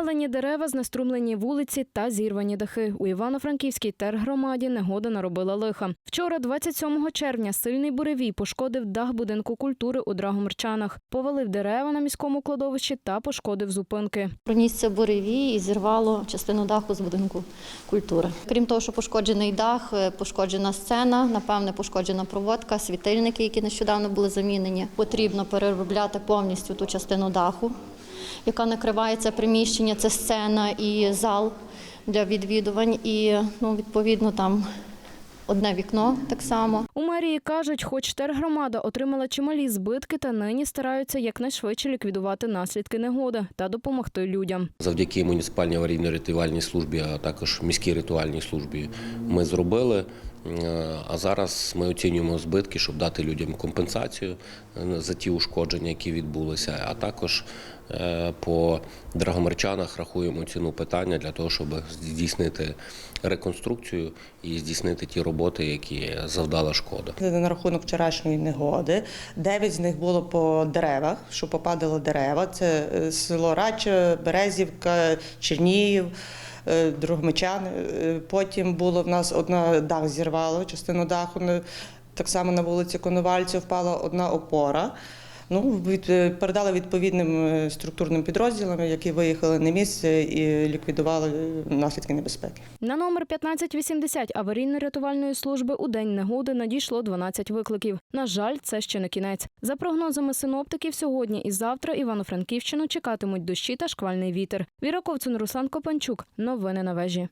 Повалені дерева, знеструмлені вулиці та зірвані дахи. У Івано-Франківській тергромаді негода наробила лиха. Вчора, 27 червня, сильний буревій пошкодив дах будинку культури у Драгомирчанах, повалив дерева на міському кладовищі та пошкодив зупинки. Пронісся буревій і зірвало частину даху з будинку культури. Крім того, що пошкоджений дах, е, пошкоджена сцена, напевне, пошкоджена проводка, світильники, які нещодавно були замінені. Потрібно переробляти повністю ту частину даху, яка накриває це приміщення, це сцена і зал для відвідувань. І ну, відповідно там одне вікно так само. У мерії кажуть, хоч тергромада отримала чималі збитки, та нині стараються якнайшвидше ліквідувати наслідки негоди та допомогти людям. Завдяки муніципальній аварійно-рятувальній службі, а також міській рятувальній службі ми зробили. Е, А зараз ми оцінюємо збитки, щоб дати людям компенсацію е, за ті ушкодження, які відбулися. А також е, по драгомерчанах рахуємо ціну питання для того, щоб здійснити реконструкцію і здійснити ті роботи, які завдала шкода. На рахунок вчорашньої негоди. Дев'ять з них було по деревах, що попадало дерева. Це село Рача, Березівка, Чернігів, е, Другомичани. Е, Потім було в нас одна дах зірвало, частину даху. Так само на вулиці Коновальців впала одна опора. Ну, від, е, передали відповідним е, структурним підрозділам, які виїхали на місце і ліквідували е, наслідки небезпеки. На номер 1580 аварійно-рятувальної служби у день негоди надійшло 12 викликів. На жаль, це ще не кінець. За прогнозами синоптиків, сьогодні і завтра Івано-Франківщину чекатимуть дощі та шквальний вітер. Віра Ковцун, Руслан Копанчук. Новини на вежі.